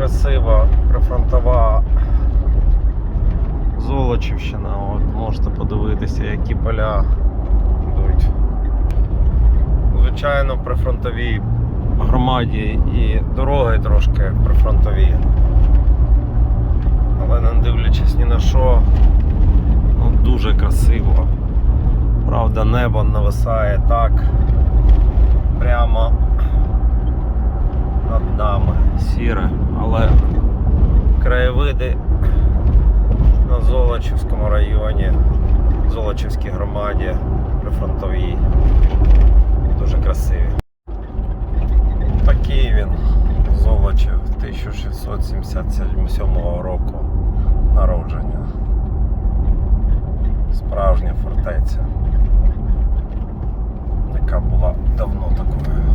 красива прифронтова Золочівщина. От можете подивитися, які поля йдуть. Звичайно, при фронтовій громаді і дороги трошки прифронтові. Але не дивлячись ні на що, ну, дуже красиво. Правда, небо нависає так прямо над нами. Сіре, але краєвиди на Золочівському районі, Золочівській громаді, прифронтовій. Дуже красиві. Такий він Золочів 1677 року народження. Справжня фортеця, яка була давно такою.